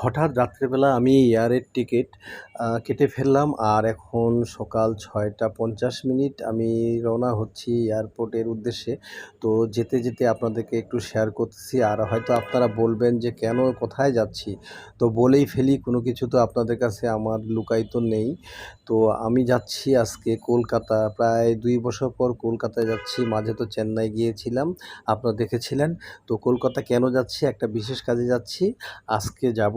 হঠাৎ রাত্রেবেলা আমি এয়ারের টিকিট কেটে ফেললাম আর এখন সকাল ছয়টা পঞ্চাশ মিনিট আমি রওনা হচ্ছি এয়ারপোর্টের উদ্দেশ্যে। তো যেতে যেতে আপনাদেরকে একটু শেয়ার করতেছি আর হয়তো আপনারা বলবেন যে কেন কোথায় যাচ্ছি? তো বলেই ফেলি, কোনো কিছু তো আপনাদের কাছে আমার লুকায়িত নেই। তো আমি যাচ্ছি আজকে কলকাতা, প্রায় দুই বছর পর কলকাতায় যাচ্ছি, মাঝে তো চেন্নাই গিয়েছিলাম, আপনারা দেখেছিলেন। তো কলকাতা কেন যাচ্ছি, একটা বিশেষ কাজে যাচ্ছি, আজকে যাব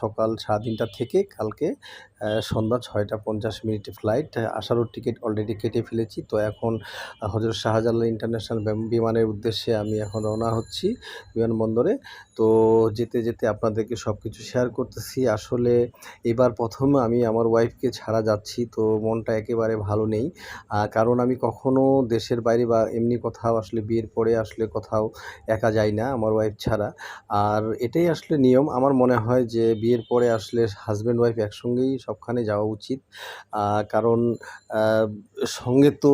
সকাল সাড়ে তিনটা থেকে কালকে সন্ধ্যা ছয়টা পঞ্চাশ মিনিটে ফ্লাইট আসারও টিকিট অলরেডি কেটে ফেলেছি। তো এখন হজরত শাহজালাল ইন্টারন্যাশনাল বিমানের উদ্দেশ্যে আমি এখন রওনা হচ্ছি বিমানবন্দরে। তো যেতে যেতে আপনাদেরকে সব কিছু শেয়ার করতেছি। আসলে এবার প্রথম আমি আমার ওয়াইফকে ছাড়া যাচ্ছি, তো মনটা একেবারে ভালো নেই। কারণ আমি কখনও দেশের বাইরে বা এমনি কোথাও আসলে বিয়ের পরে আসলে কোথাও একা যাই না আমার ওয়াইফ ছাড়া। আর এটাই আসলে নিয়ম। আমার মনে হয় যে বিয়ের পরে আসলে হাজব্যান্ড ওয়াইফ একসঙ্গেই সবখানে যাওয়া উচিত। কারণ সঙ্গে তো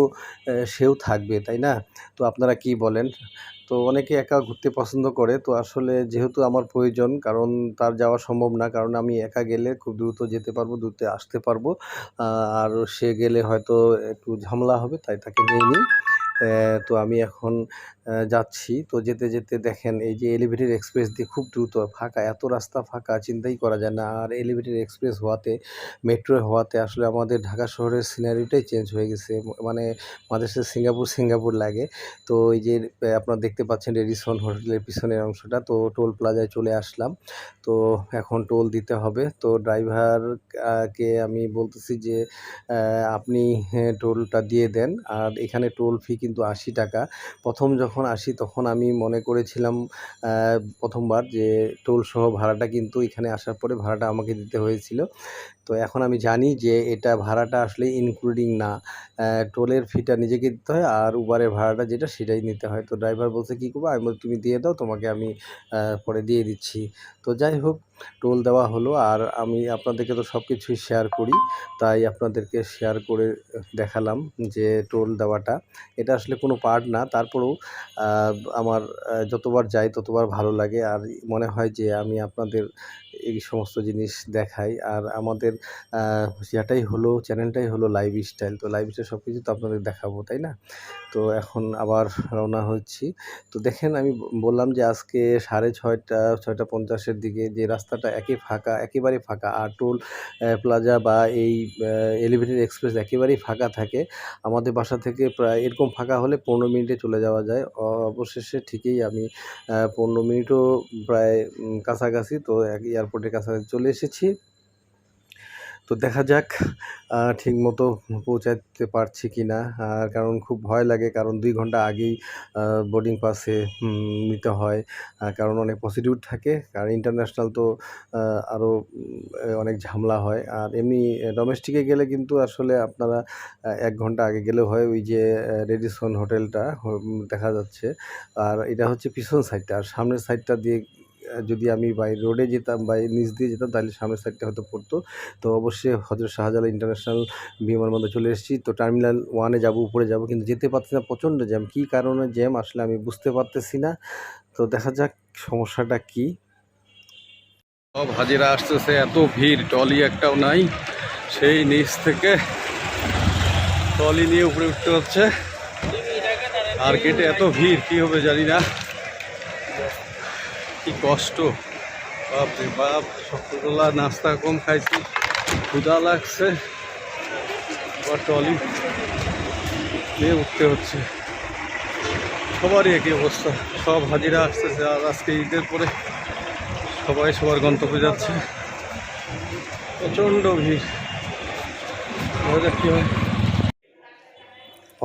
সেও থাকবে, তাই না? তো আপনারা কি বলেন? তো অনেকে একা ঘুরতে পছন্দ করে, তো আসলে যেহেতু আমার প্রয়োজন, কারণ তার যাওয়া সম্ভব না, কারণ আমি একা গেলে খুব দ্রুত যেতে পারব, দ্রুত আসতে পারব। আর সে গেলে হয়তো একটু ঝামেলা হবে, তাই তাকে নিয়ে নিই। তো আমি এখন যাচ্ছি। তো যেতে যেতে দেখেন এই যে এলিভেটেড এক্সপ্রেস দিয়ে খুব দ্রুত ফাঁকা এত রাস্তা ফাঁকা চিন্তাই করা যায় না। আর এলিভেটেড এক্সপ্রেস হওয়াতে মেট্রো হওয়াতে আসলে আমাদের ঢাকা শহরের সিনারিটাই চেঞ্জ হয়ে গেছে। মানে সাথে সিঙ্গাপুর সিঙ্গাপুর লাগে। তো এই যে আপনারা দেখতে পাচ্ছেন রেডিসন হোটেলের পিছনের অংশটা। তো টোল প্লাজায় চলে আসলাম। তো এখন টোল দিতে হবে। তো ড্রাইভারকে আমি বলতেছি যে আপনি হ্যাঁ, টোলটা দিয়ে দেন। আর এখানে টোল ফি কিন্তু আশি টাকা। প্রথম যখন আসি তখন আমি মনে করেছিলাম প্রথমবার যে টোল সহ ভাড়াটা কিন্তু এখানে আসার পরে ভাড়াটা আমাকে দিতে হয়েছিল। তো এখন আমি জানি যে এটা ভাড়াটা আসলে ইনক্লুডিং না। টোলের ফিটা নিজেকে দিতে হয় আর উবারের ভাড়াটা যেটা সেটাই নিতে হয়। তো ড্রাইভার বলছে, কী করব আমি তুমি দিয়ে দাও, তোমাকে আমি পরে দিয়ে দিচ্ছি। তো যাই হোক টোল দেওয়া হলো। আর আমি আপনাদেরকে তো সব কিছুই শেয়ার করি। তাই আপনাদেরকে শেয়ার করে দেখালাম যে টোল দেওয়াটা। এটা আসলে কোনো পার্ট না। তারপরেও আমার যতবার যাই ততবার ভালো লাগে। আর মনে হয় যে আমি আপনাদের এই সমস্ত জিনিস দেখাই। আর আমাদের ইয়াটাই হলো, চ্যানেলটাই হলো লাইফ স্টাইল তো লাইফ স্টাইল সব কিছু তো আপনাদের দেখাবো, তাই না? তো এখন আবার রওনা হচ্ছি। তো দেখেন, আমি বললাম যে আজকে সাড়ে ছয়টা ছয়টা পঞ্চাশের দিকে যে রাস্তাটা একে ফাঁকা একেবারে ফাঁকা। আর প্লাজা বা এই এলিভেটেড এক্সপ্রেস একেবারেই ফাঁকা থাকে। আমাদের বাসা থেকে প্রায় এরকম ফাঁকা হলে পনেরো মিনিটে চলে যাওয়া যায়। অবশেষে ঠিকই আমি পনেরো মিনিটও প্রায় কাছাকাছি। তো এয়ারপোর্টের কাছাকাছি চলে এসেছি। তো দেখা যাক ঠিকমতো পৌঁছাতে পারছি কি না আর কারণ খুব ভয় লাগে, কারণ দুই ঘণ্টা আগেই বোর্ডিং পাসে নিতে হয়। কারণ অনেক প্রসিডিউর থাকে, আর ইন্টারন্যাশনাল তো আরও অনেক ঝামেলা হয়। আর এমনি ডোমেস্টিকে গেলে কিন্তু আসলে আপনারা এক ঘণ্টা আগে গেলেও হয় ওই যে রেডিসন হোটেলটা দেখা যাচ্ছে। আর এটা হচ্ছে পিছন সাইডটা, আর সামনের সাইডটা দিয়ে যদি আমি বাই রোডে যেতাম, বাই নিচ দিয়ে যেতাম, তাহলে সামনের সাইডটা হয়তো পড়তো। তো অবশ্যই হজরত শাহজালাল ইন্টারন্যাশনাল বিমানবন্দর চলে এসেছি। তো টার্মিনাল ওয়ানে যাব, উপরে যাব, কিন্তু যেতে পারছি না, প্রচণ্ড জ্যাম। কী কারণে জ্যাম আসলে আমি বুঝতে পারতেছি না। তো দেখা যাক সমস্যাটা কি। সব হাজিরা আসতেছে, এত ভিড় টলি একটাও নাই। সেই নিচ থেকে টলি নিয়ে উপরে উঠতে হচ্ছে। আর কেটে এত ভিড়, কী হবে জানি না। কি কষ্ট? বাপরে বাপ, সকালবেলা নাস্তা কম খাইছি ক্ষুদা লাগছে, আবার ট্রলি নিয়ে উঠতে হচ্ছে। সবারই একই অবস্থা, সব হাজিরা আসতেছে, আর আজকে ঈদের পরে সবাই সবার গন্তব্যে যাচ্ছে। প্রচণ্ড ভিড়। কী হয়।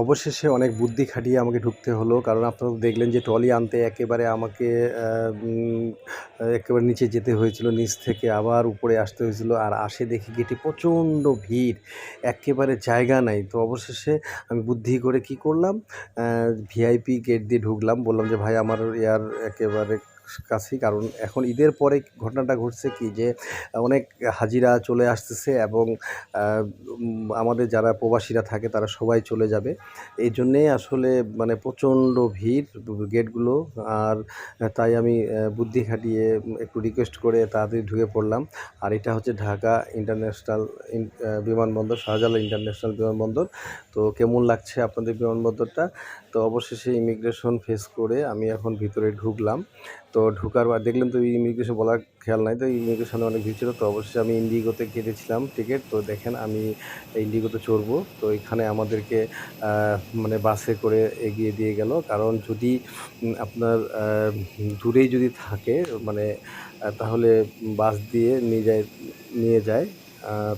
অবশেষে অনেক বুদ্ধি খাটিয়ে আমাকে ঢুকতে হলো, কারণ আপনারা দেখলেন যে ট্রলি আনতে একেবারে আমাকে একেবারে নিচে যেতে হয়েছিল, নিচ থেকে আবার উপরে আসতে হয়েছিল, আর আসে দেখি গেটে প্রচণ্ড ভিড়, একেবারে জায়গা নাই। তো অবশেষে আমি বুদ্ধি করে কি করলাম ভিআইপি গেট দিয়ে ঢুকলাম, বললাম যে ভাই আমার এয়ার একেবারে কাছেই, কারণ এখন ঈদের পরে ঘটনাটা ঘটছে কি যে, অনেক হাজিরা চলে আসতেছে এবং আমাদের যারা প্রবাসীরা থাকে তারা সবাই চলে যাবে। এই জন্যেই আসলে মানে প্রচণ্ড ভিড় গেটগুলো আর তাই আমি বুদ্ধি খাটিয়ে একটু রিকোয়েস্ট করে তাড়াতাড়ি ঢুকে পড়লাম। আর এটা হচ্ছে ঢাকা ইন্টারন্যাশনাল বিমানবন্দর, শাহজালাল ইন্টারন্যাশনাল বিমানবন্দর। তো কেমন লাগছে আপনাদের বিমানবন্দরটা? তো অবশেষে ইমিগ্রেশন ফেস করে আমি এখন ভিতরে ঢুকলাম। তো ঢুকার বা দেখলাম তো ইমিগ্রেশন বলার খেয়াল নাই, তো ইমিগ্রেশনে অনেক ভিড় ছিল, তো অবশ্যই আমি ইন্ডিগোতে কেটেছিলাম টিকিট। তো দেখেন আমি ইন্ডিগোতে চড়বো, তো এখানে আমাদেরকে মানে বাসে করে এগিয়ে দিয়ে গেল। কারণ যদি আপনার দূরেই যদি থাকে মানে তাহলে বাস দিয়ে নিয়ে যায় নিয়ে যায়।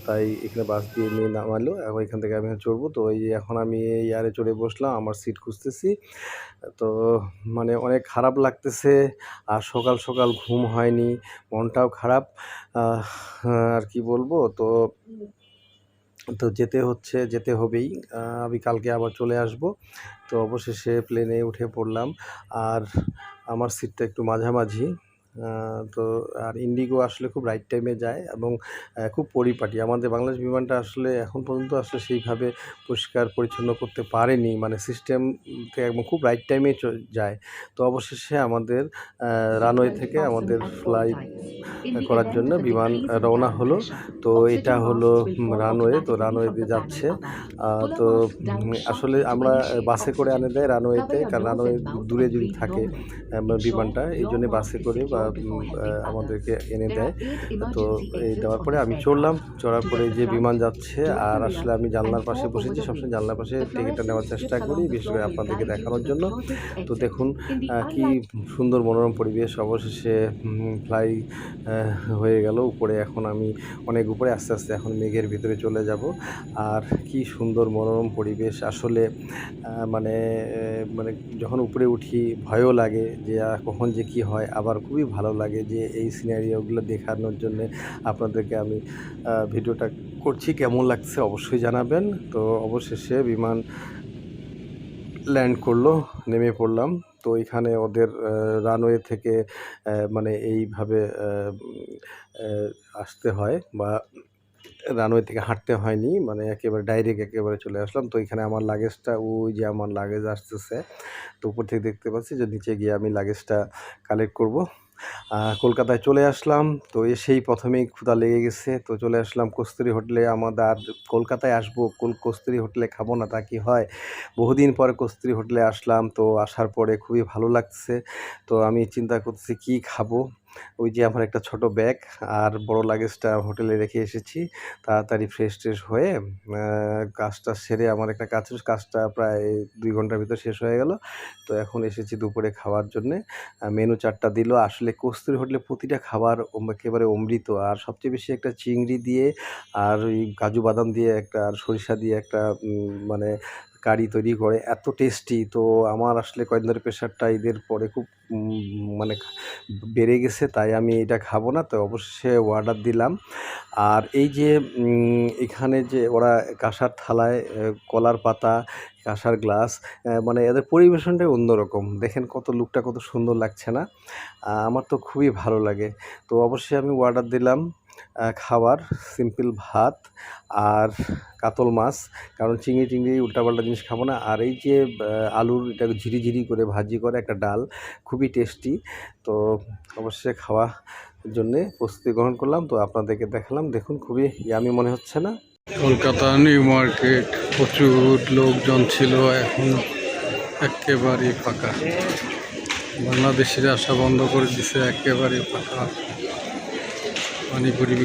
তাই এখানে বাস দিয়ে নিয়ে নামালো। এবং এখান থেকে আমি চড়বো। তো এই এখন আমি এয়ারে চড়ে বসলাম, আমার সিট খুঁজতেছি। তো মানে অনেক খারাপ লাগতেছে আর সকাল সকাল ঘুম হয়নি, মনটাও খারাপ। আর কি বলব? তো তো যেতে হচ্ছে, যেতে হবেই। আমি কালকে আবার চলে আসব। তো অবশেষে প্লেনে উঠে পড়লাম। আর আমার সিটটা একটু মাঝামাঝি। তো আর ইন্ডিগো আসলে খুব রাইট টাইমে যায় এবং খুব পরিপাটি। আমাদের বাংলাদেশ বিমানটা আসলে এখন পর্যন্ত আসলে সেইভাবে পরিষ্কার পরিচ্ছন্ন করতে পারেনি। মানে সিস্টেম একদম খুব রাইট টাইমে যায়। তো অবশেষে আমাদের রানওয়ে থেকে আমাদের ফ্লাইট করার জন্য বিমান রওনা হলো। তো এটা হলো রানওয়ে তো রানওয়ে দিয়ে যাচ্ছে। তো আসলে আমরা বাসে করে আনে দেয় রানওয়েতে কারণ রানওয়ে দূরে যদি থাকে বিমানটা এই জন্যে বাসে করে বা আমাদেরকে এনে দেয়। তো এই দেওয়ার পরে আমি চড়লাম। চড়ার পরে যে বিমান যাচ্ছে আর আসলে আমি জানলার পাশে বসেছি সবসময় জানলার পাশে টিকিটটা নেওয়ার চেষ্টা করি বিশেষ করে আপনাদেরকে দেখানোর জন্য। তো দেখুন কি সুন্দর মনোরম পরিবেশ। অবশেষে ফ্লাই হয়ে গেল। উপরে এখন আমি অনেক উপরে আস্তে আস্তে এখন মেঘের ভিতরে চলে যাব। আর কি সুন্দর মনোরম পরিবেশ। আসলে মানে মানে যখন উপরে উঠি ভয়ও লাগে যে কখন যে কি হয়। আবার খুবই ভালো লাগে যে এই সিনারিওগুলো দেখানোর জন্য আপনাদেরকে আমি ভিডিওটা করছি। কেমন লাগছে অবশ্যই জানাবেন। তো অবশেষে বিমান ল্যান্ড করল, নেমে পড়লাম। তো এখানে ওদের রানওয়ে থেকে মানে এইভাবে আসতে হয় বা রানওয়ে থেকে হাঁটতে হয়নি মানে একেবারে ডাইরেক্ট একেবারে চলে আসলাম। তো এখানে আমার লাগেজটা ওই যে আমার লাগেজ আসতেছে। তো উপর থেকে দেখতে পাচ্ছি যে নিচে গিয়ে আমি লাগেজটা কালেক্ট করব। কলকাতায় চলে আসলাম। তো এসেই প্রথমেই ক্ষুদা লেগে গেছে। তো চলে আসলাম কস্তুরি হোটেলে। আমাদের আর কলকাতায় আসব কস্তুরি হোটেলে খাব না তা কি হয়? বহুদিন পরে কস্তুরি হোটেলে আসলাম। তো আসার পরে খুবই ভালো লাগছে। তো আমি চিন্তা করছি কি খাব? ওই যে আমার একটা ছোট ব্যাগ আর বড় লাগেজটা হোটেলে রেখে এসেছি। তাড়াতাড়ি ফ্রেশ ট্রেশ হয়ে কাজটা সেরে আমার একটা কাজ কাজটা প্রায় দুই ঘণ্টার ভিতর শেষ হয়ে গেল। তো এখন এসেছি দুপুরে খাওয়ার জন্যে। মেনু চারটা দিল। আসলে কস্তুরি হোটেলে প্রতিটা খাবার একেবারে অমৃত। আর সবচেয়ে বেশি একটা চিংড়ি দিয়ে আর ওই কাজু বাদাম দিয়ে একটা আর সরিষা দিয়ে একটা মানে কারি তৈরি করে, এত টেস্টি তো আমার আসলে কয়েকদিন ধরে প্রেশারটা ঈদের পরে খুব মানে বেড়ে গেছে, তাই আমি এটা খাব না, তো অবশ্যই অর্ডার দিলাম। আর এই যে এখানে যে ওরা কাঁসার থালায় কলার পাতা, কাঁসার গ্লাস মানে এদের পরিবেশনটাই অন্যরকম। দেখেন কত লুকটা কত সুন্দর লাগছে না? আমার তো খুবই ভালো লাগে। তো অবশ্যই আমি অর্ডার দিলাম। খাবার সিম্পল ভাত আর কাতল মাছ। কারণ চিংড়ি টিংড়ি, উল্টাপাল্টা জিনিস খাব না। আর এই যে আলুর এটা ঝিরিঝিরি করে ভাজি করে একটা ডাল, খুবই টেস্টি তো অবশ্যই খাওয়া জন্যে প্রস্তুতি গ্রহণ করলাম। তো আপনাদেরকে দেখালাম। দেখুন, খুবই ইয়ামি মনে হচ্ছে না? কলকাতা নিউ মার্কেট, প্রচুর লোকজন ছিল, এখন একেবারে ফাঁকা। বাংলাদেশিরা আসা বন্ধ করে দিছে একেবারে ফাঁকা। পানিপুরি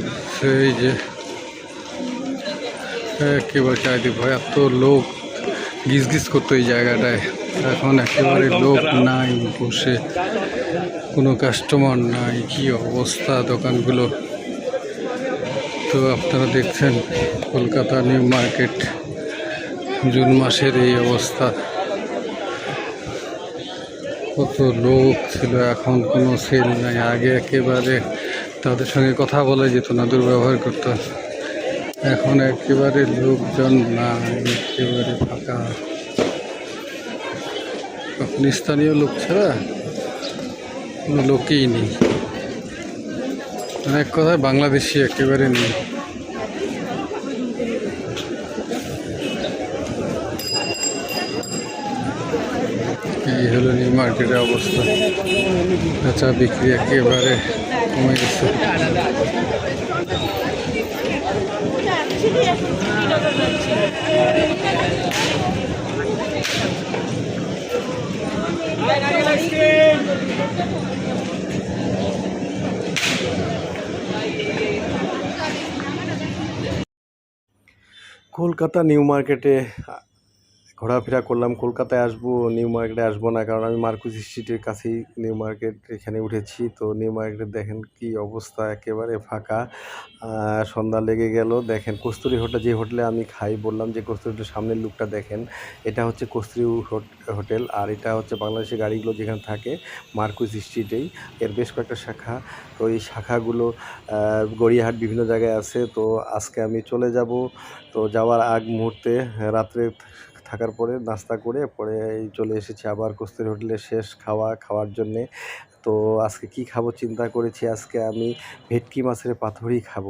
এই যে একেবারে চারিদিক ভয় এত লোক গিজ গিজ করতো এই জায়গাটায়। এখন একেবারে লোক নাই, বসে কোনো কাস্টমার নাই, কি অবস্থা দোকানগুলো। তো আপনারা দেখছেন কলকাতা নিউ মার্কেট, জুন মাসের এই অবস্থা। কত লোক ছিল, এখন কোনো সেল নাই। আগে একেবারে তাদের সঙ্গে কথা বলা যেত না দুর্ব্যবহার করতো এখন একেবারে লোকজন না একেবারে ফাঁকা। তখন স্থানীয় লোক ছাড়া কোনো লোকই নেই। এক কথায় বাংলাদেশি একেবারে নেই। এই হলো নিউ মার্কেটের অবস্থা। কাঁচা বিক্রি একেবারে কমে গেছে কলকাতা নিউ মার্কেটে ঘোরাফেরা করলাম, কলকাতায় আসব, নিউ মার্কেটে আসব না, কারণ আমি মার্কুস স্ট্রিটের কাছেই নিউ মার্কেট এখানে উঠেছি। তো নিউ মার্কেটে দেখেন কি অবস্থা, একেবারে ফাঁকা। সন্ধ্যা লেগে গেল, দেখেন কস্তুরি হোটেল, যে হোটেলে আমি খাই, বললাম যে কস্তুরি হোটেলের সামনের লুকটা দেখেন। এটা হচ্ছে কস্তুরি হোট- হোটেল, আর এটা হচ্ছে বাংলাদেশের গাড়িগুলো যেখানে থাকে মার্কুস স্ট্রিটেই। এর বেশ কয়েকটা শাখা, তো এই শাখাগুলো গড়িয়াহাট বিভিন্ন জায়গায় আছে। তো আজকে আমি চলে যাব, তো যাওয়ার আগ মুহূর্তে, রাত্রে থাকার পরে নাস্তা করে পরে চলে এসেছি আবার কস্তুরি হোটেলে শেষ খাওয়া খাওয়ার জন্যে। তো আজকে কি খাব চিন্তা করেছি, আজকে আমি ভেটকি মাছের পাথুরি খাব।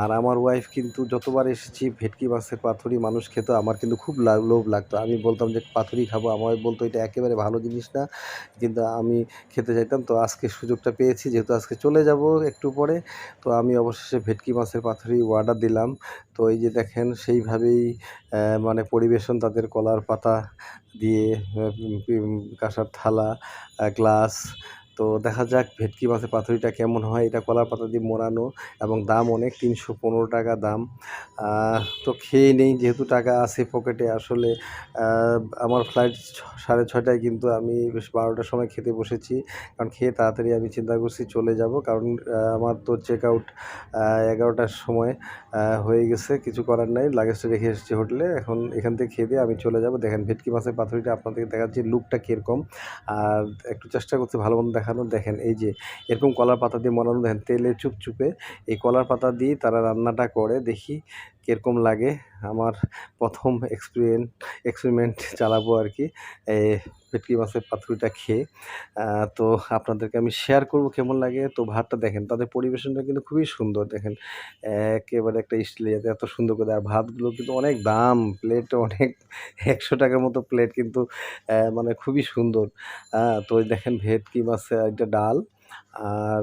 আর আমার ওয়াইফ কিন্তু যতবার এসেছি ভেটকি মাছের পাথুরি মানুষ খেত, আমার কিন্তু খুব লোভ লাগতো। আমি বলতাম যে পাথুরি খাব, আমার বলতো এটা একেবারে ভালো জিনিস না, কিন্তু আমি খেতে চাইতাম। তো আজকে সুযোগটা পেয়েছি, যেহেতু আজকে চলে যাব একটু পরে, তো আমি অবশেষে ভেটকি মাছের পাথুরি অর্ডার দিলাম। তো এই যে দেখেন, সেইভাবেই মানে পরিবেশন তাদের কলার পাতা দিয়ে কাঁসার থালা গ্লাস তো দেখা যাক ভেটকি মাছের পাথরিটা কেমন হয়। এটা কলার পাতা দিয়ে মোড়ানো এবং দাম অনেক, তিনশো পনেরো টাকা দাম। তো খেয়ে নেই, যেহেতু টাকা আছে পকেটে আসলে আমার ফ্লাইট সাড়ে ছয়টায় কিন্তু আমি বেশ বারোটার সময় খেতে বসেছি। কারণ খেয়ে তাড়াতাড়ি আমি চিন্তা করছি চলে যাব। কারণ আমার তো চেক আউট এগারোটার সময় হয়ে গেছে। কিছু করার নাই লাগেজটা রেখে এসেছি হোটেলে এখন এখান থেকে খেয়ে দিয়ে আমি চলে যাব। দেখেন ভেটকি মাছের পাথুরিটা আপনাদেরকে দেখাচ্ছি লুকটা কীরকম। আর একটু চেষ্টা করছি ভালো মন্দ দেখানো, দেখেন এই যে এরকম কলার পাতা দিয়ে মরানো দেখেন তেলে চুপচুপে এই কলার পাতা দিয়ে তারা রান্নাটা করে। দেখি কীরকম লাগে আমার প্রথম এক্সপিরিয়েন্স এক্সপেরিমেন্ট চালাবো আর কি, এই ভেটকি মাছের পাথুরিটা খেয়ে। তো আপনাদেরকে আমি শেয়ার করব কেমন লাগে, তো ভাতটা দেখেন, তাদের পরিবেশনটা কিন্তু খুবই সুন্দর, দেখেন। একেবারে একটা স্টিল যাতে এত সুন্দর করে, আর ভাতগুলো কিন্তু অনেক দাম প্লেট অনেক, একশো টাকার মতো প্লেট কিন্তু মানে খুবই সুন্দর। তো দেখেন ভেটকি মাছের একটা ডাল। আর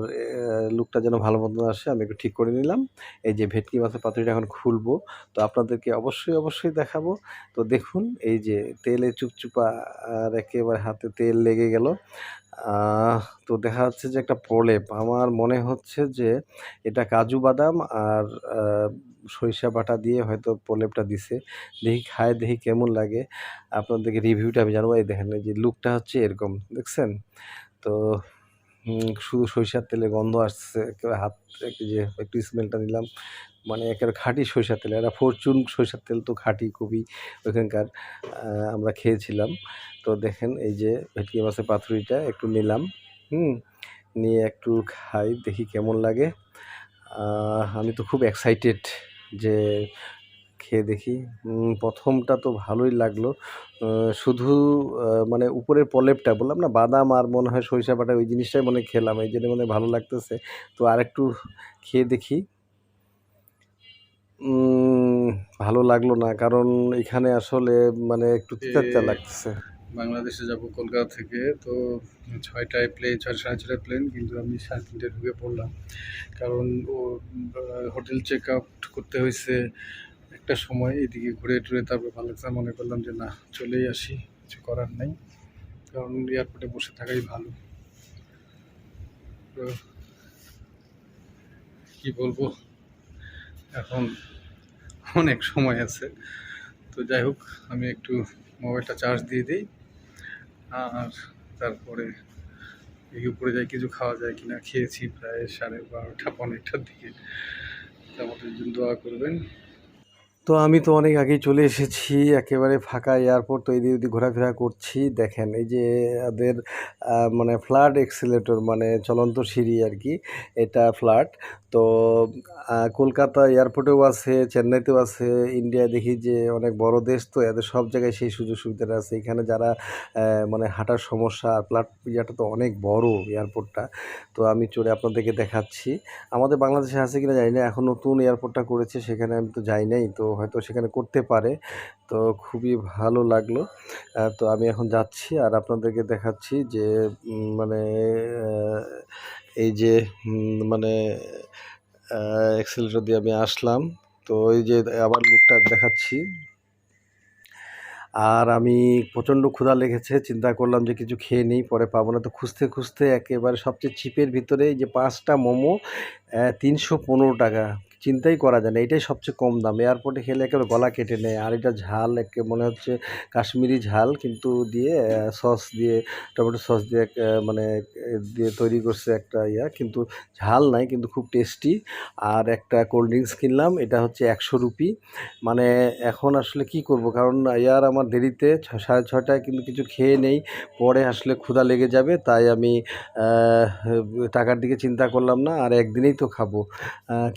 লুকটা যেন ভালো মতন আসে, আমি একটু ঠিক করে নিলাম। এই যে ভেটকি মাছের পাতুরিটা এখন খুলবো, তো আপনাদেরকে অবশ্যই অবশ্যই দেখাবো। তো দেখুন, এই যে তেলে চুপচুপা আর একেবারে হাতে তেল লেগে গেল। তো দেখা যাচ্ছে যে একটা প্রলেপ। আমার মনে হচ্ছে যে এটা কাজু বাদাম আর সরিষা বাটা দিয়ে হয়তো প্রলেপটা দিছে। দেখি খায়, দেখি কেমন লাগে। আপনাদেরকে রিভিউটা আমি জানব। এই দেখেন যে লুকটা হচ্ছে এরকম, দেখছেন? তো শুধু সরিষার তেলে গন্ধ আসছে, একেবারে হাত যে একটু স্মেলটা নিলাম। মানে একেবারে খাঁটি সরিষার তেল এটা ফরচুন সরিষার তেল তো খাঁটি খুবই ওইখানকার আমরা খেয়েছিলাম। তো দেখেন এই যে ভেটকি মাছের পাতুরিটা, একটু নিলাম, হুম, নিয়ে একটু খাই, দেখি কেমন লাগে। আমি তো খুব এক্সাইটেড যে খেয়ে দেখি। প্রথমটা তো ভালোই লাগল। শুধু মানে উপরের প্রলেপটা বললাম না বাদাম আর মনে হয় সরিষা বাটা ওই জিনিসটাই মনে খেলাম এই জন্য মনে ভালো লাগতেছে। তো আরেকটু খেয়ে দেখি। ভালো লাগল না কারণ এখানে আসলে মানে একটু তিতা লাগতেছে। বাংলাদেশে যাব কলকাতা থেকে তো ছয়টায় প্লেন ছয় সাড়ে ছটায় প্লেন কিন্তু আমি সাড়ে তিনটায় ঢুকে পড়লাম। কারণ ও হোটেল চেক আউট করতে হয়েছে একটা সময় এদিকে ঘুরে টুরে তারপর ভালো লাগছে মনে করলাম যে না, চলেই আসি, কিছু করার নাই। কারণ এয়ারপোর্টে বসে থাকাই ভালো। তো কি বলব? এখন অনেক সময় আছে। তো যাই হোক, আমি একটু মোবাইলটা চার্জ দিয়ে দিই। আর তারপরে এই উপরে যাই, কিছু খাওয়া যায় কিনা, খেয়েছি প্রায় সাড়ে বারোটা, পনেরোটার দিকে। তো আমাদের জন্য দোয়া করবেন। তো আমি তো অনেক আগেই চলে এসেছি, একেবারে ফাঁকা এয়ারপোর্ট তো এদিক ওদিক ঘোরাফেরা করছি। দেখেন, এই যে এদের মানে ফ্লাড এক্সিলেটর মানে চলন্ত সিঁড়ি আর কি, এটা ফ্ল্যাট তো কলকাতা এয়ারপোর্টেও আছে, চেন্নাইতেও আছে ইন্ডিয়া দেখি যে অনেক বড় দেশ, তো এদের সব জায়গায় সেই সুযোগ সুবিধাটা আছে। এখানে যারা মানে হাঁটার সমস্যা, আর ফ্লাট ইয়াটা তো অনেক বড় এয়ারপোর্টটা তো আমি চড়ে আপনাদেরকে দেখাচ্ছি। আমাদের বাংলাদেশে আছে কিনা জানি না, এখন নতুন এয়ারপোর্টটা করেছে, সেখানে আমি তো যাই নাই, তো হয়তো সেখানে করতে পারে। তো খুবই ভালো লাগল। তো আমি এখন যাচ্ছি আর আপনাদেরকে দেখাচ্ছি যে মানে এই যে মানে এক্সেলেটর দিয়ে আমি আসলাম। তো এই যে আবার লুকটা দেখাচ্ছি। আর আমি প্রচণ্ড ক্ষুধা লেগেছে, চিন্তা করলাম যে কিছু খেয়ে নিই, পরে পাবো না। তো খুঁজতে খুঁজতে একেবারে সবচেয়ে চিপের ভিতরে এই যে পাঁচটা মোমো তিনশো পনেরো টাকা। চিন্তাই করা যায় না, এটাই সবচেয়ে কম দাম। এয়ারপোর্টে খেলে একেবারে গলা কেটে নেয়, আর এটা ঝাল, একে মনে হচ্ছে কাশ্মীরি ঝাল, কিন্তু দিয়ে সস দিয়ে, টমেটো সস দিয়ে মানে দিয়ে তৈরি করছে একটা ইয়া, কিন্তু ঝাল নাই, কিন্তু খুব টেস্টি। আর একটা কোল্ড ড্রিঙ্কস কিনলাম, এটা হচ্ছে একশো রুপি। মানে এখন আসলে কি করব? কারণ ইয়ার আমার দেরিতে সাড়ে ছটায় কিন্তু কিছু খেয়ে নেই, পরে আসলে ক্ষুধা লেগে যাবে, তাই আমি টাকার দিকে চিন্তা করলাম না, আর একদিনেই তো খাব।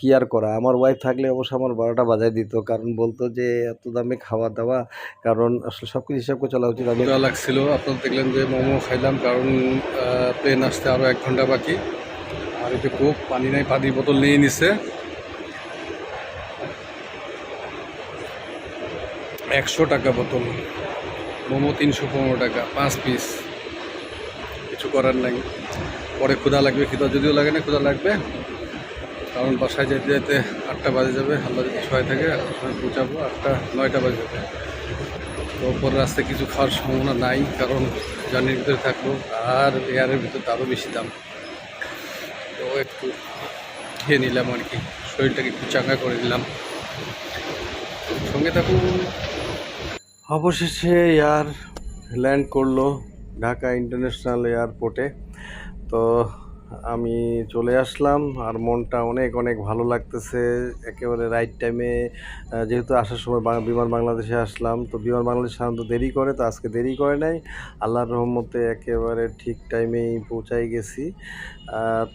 কি আর করা? আমার ওয়াইফ থাকলে অবশ্য আমার বারোটা বাজায় দিত। কারণ বলতো যে, এত দামে খাওয়া দাওয়া। কারণ আসলে সব কিছু হিসাব করে চলা উচিত। লাগছিল, আপনারা দেখলেন যে, মোমো খাইলাম। কারণ প্লেন আসতে আরও এক ঘণ্টা বাকি। আর যে কোক পানি নাই, পানির বোতল নিয়ে নিছে। একশো টাকা বোতল। মোমো তিনশো পনেরো টাকা, পাঁচ পিস কিছু করার নাই। পরে ক্ষুধা লাগবে ক্ষুধা যদিও লাগে না, ক্ষুধা লাগবে। কারণ বাসায় যেতে যেতে আটটা বাজে যাবে আল্লাহ যদি ছয় থাকে আটটার সময় পৌঁছাবো আটটা, নয়টা বাজে যাবে। তো পরে রাস্তায় কিছু খাওয়ার সম্ভাবনা নাই, কারণ জার্নির ভিতরে থাকব, আর এয়ারের ভিতরে আরও বেশি দাম। তো একটু খেয়ে নিলাম আর কি, শরীরটাকে একটু চাঙ্গা করে দিলাম সঙ্গে থাকুন। অবশেষে এয়ার ল্যান্ড করল ঢাকা ইন্টারন্যাশনাল এয়ারপোর্টে। তো আমি চলে আসলাম আর মনটা অনেক অনেক ভালো লাগতেছে। একেবারে রাইট টাইমে যেহেতু আসার সময় বিমান বাংলাদেশে আসলাম, তো বিমান বাংলাদেশ সাধারণত দেরি করে, তো আজকে দেরি করে নাই। আল্লাহর রহমতে একেবারে ঠিক টাইমেই পৌঁছাই গেছি।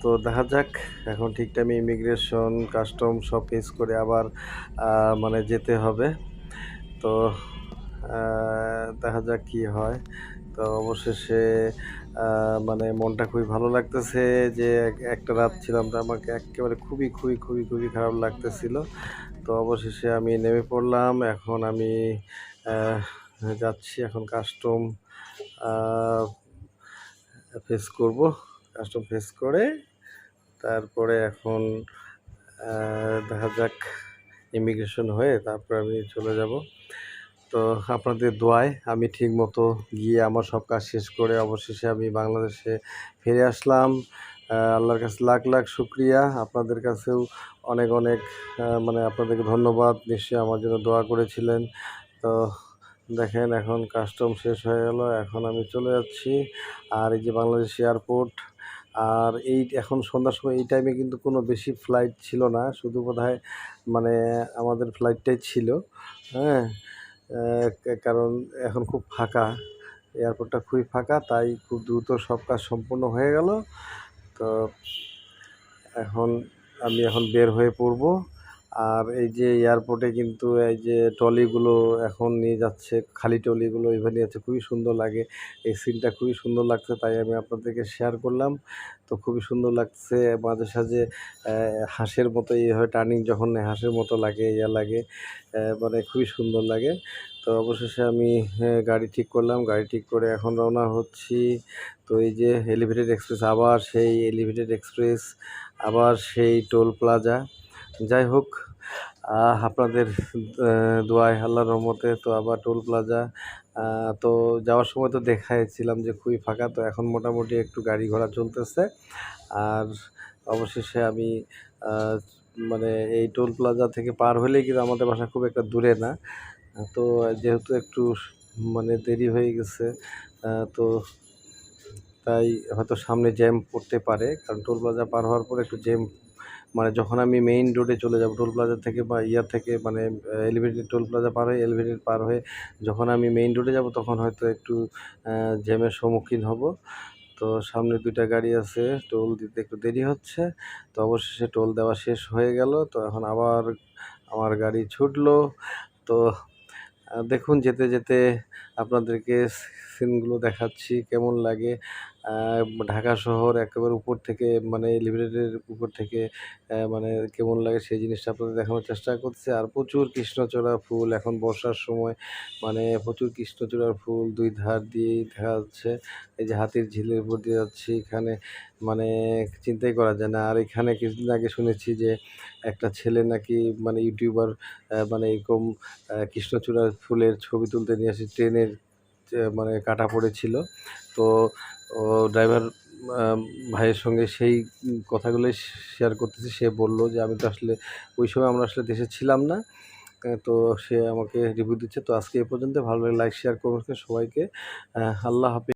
তো দেখা যাক, এখন ঠিক টাইমে ইমিগ্রেশন কাস্টম সব ফেস করে আবার মানে যেতে হবে। তো দেখা যাক কি হয়। তো অবশেষে মানে মনটা খুবই ভালো লাগতেছে যে এক- একটা রাত ছিলাম তো আমাকে একেবারে খুবই খুবই খুবই খুবই খারাপ লাগতেছিল। তো অবশেষে আমি নেমে পড়লাম। এখন আমি যাচ্ছি, এখন কাস্টম ফেস করব। কাস্টম ফেস করে তারপরে এখন দেখা যাক ইমিগ্রেশন হয়ে তারপর আমি চলে যাব। তো আপনাদের দোয়ায় আমি ঠিক মতো গিয়ে আমার সব কাজ শেষ করে অবশেষে আমি বাংলাদেশে ফিরে আসলাম। আল্লাহর কাছে লাখ লাখ শুক্রিয়া। আপনাদের কাছেও অনেক অনেক মানে আপনাদেরকে ধন্যবাদ। নিশ্চয়ই আমার জন্য দোয়া করেছিলেন। তো দেখেন, এখন কাস্টম শেষ হয়ে গেল। এখন আমি চলে যাচ্ছি। আর এই যে বাংলাদেশ এয়ারপোর্ট, আর এই এখন সন্ধ্যার সময় এই টাইমে কিন্তু কোনো বেশি ফ্লাইট ছিল না। শুধু বোধহয় মানে আমাদের ফ্লাইটটাই ছিল। হ্যাঁ কারণ এখন খুব ফাঁকা। এয়ারপোর্টটা খুবই ফাঁকা, তাই খুব দ্রুত সব কাজ সম্পূর্ণ হয়ে গেল। তো এখন আমি এখন বের হয়ে পড়ব। আর এই যে এয়ারপোর্টে কিন্তু এই যে ট্রলিগুলো এখন নিয়ে যাচ্ছে, খালি ট্রলিগুলো এভাবে নিয়ে যাচ্ছে, খুবই সুন্দর লাগে। এই সিনটা খুবই সুন্দর লাগছে, তাই আমি আপনাদেরকে শেয়ার করলাম। তো খুবই সুন্দর লাগছে, মাঝে সাঝে হাঁসের মতো এইভাবে টার্নিং যখন হাঁসের মতো লাগে, ইয়া লাগে মানে খুবই সুন্দর লাগে। তো অবশেষে আমি গাড়ি ঠিক করলাম, গাড়ি ঠিক করে এখন রওনা হচ্ছি। তো এই যে এলিভেটেড এক্সপ্রেস আবার সেই এলিভেটেড এক্সপ্রেস আবার সেই টোল প্লাজা যাই হোক আপনাদের আহ, দোয়ায় আল্লাহর রহমতে তো আবার টোল প্লাজা তো যাওয়ার সময় তো দেখাইছিলাম যে খুবই ফাঁকা তো এখন মোটামুটি একটু গাড়ি ঘোড়া চলতেছে। আর অবশেষে আমি মানে এই টোল প্লাজা থেকে পার হলেই কিন্তু আমাদের বাসা খুব একটা দূরে না। তো যেহেতু একটু মানে দেরি হয়ে গেছে তো তাই হয়তো সামনে জ্যাম পড়তে পারে কারণ টোল প্লাজা পার হওয়ার পর একটু জ্যাম মানে যখন আমি মেইন রোডে চলে যাব টোল প্লাজা থেকে বা ইয়ার থেকে মানে এলিভেটেড টোল প্লাজা পার হয়ে এলিভেটেড পার হয়ে যখন আমি মেইন রোডে যাব, তখন হয়তো একটু জ্যামের সম্মুখীন হব। তো সামনে দুইটা গাড়ি আছে টোল দিতে একটু দেরি হচ্ছে। তো অবশেষে টোল দেওয়া শেষ হয়ে গেল। তো এখন আবার আমার গাড়ি ছুটলো। তো দেখুন, যেতে যেতে আপনাদেরকে সিনগুলো দেখাচ্ছি, কেমন লাগে। ঢাকা শহর একেবারে উপর থেকে মানে এলিভেটেডের উপর থেকে মানে কেমন লাগে সেই জিনিসটা আপনাদের দেখানোর চেষ্টা করছে আর প্রচুর কৃষ্ণচূড়া ফুল, এখন বর্ষার সময় মানে প্রচুর কৃষ্ণচূড়ার ফুল দুই ধার দিয়েই দেখা যাচ্ছে। এই যে হাতির ঝিলের উপর দিয়ে যাচ্ছি, এখানে মানে চিন্তাই করা যায় না। আর এখানে কিছুদিন আগে শুনেছি যে একটা ছেলে নাকি মানে ইউটিউবার মানে এরকম কৃষ্ণচূড়ার ফুলের ছবি তুলতে নিয়ে আসি ট্রেনের মানে কাটা পড়েছিল। তো ও ড্রাইভার ভাইয়ের সঙ্গে সেই কথাগুলোই শেয়ার করতেছি। সে বলল যে, আমি তো আসলে, ওই সময় আমরা আসলে দেশে ছিলাম না। তো সে আমাকে রিভিউ দিচ্ছে। তো আজকে এ পর্যন্ত ভালো লাগে লাইক শেয়ার করবেন সবাইকে। আল্লাহ হাফিজ।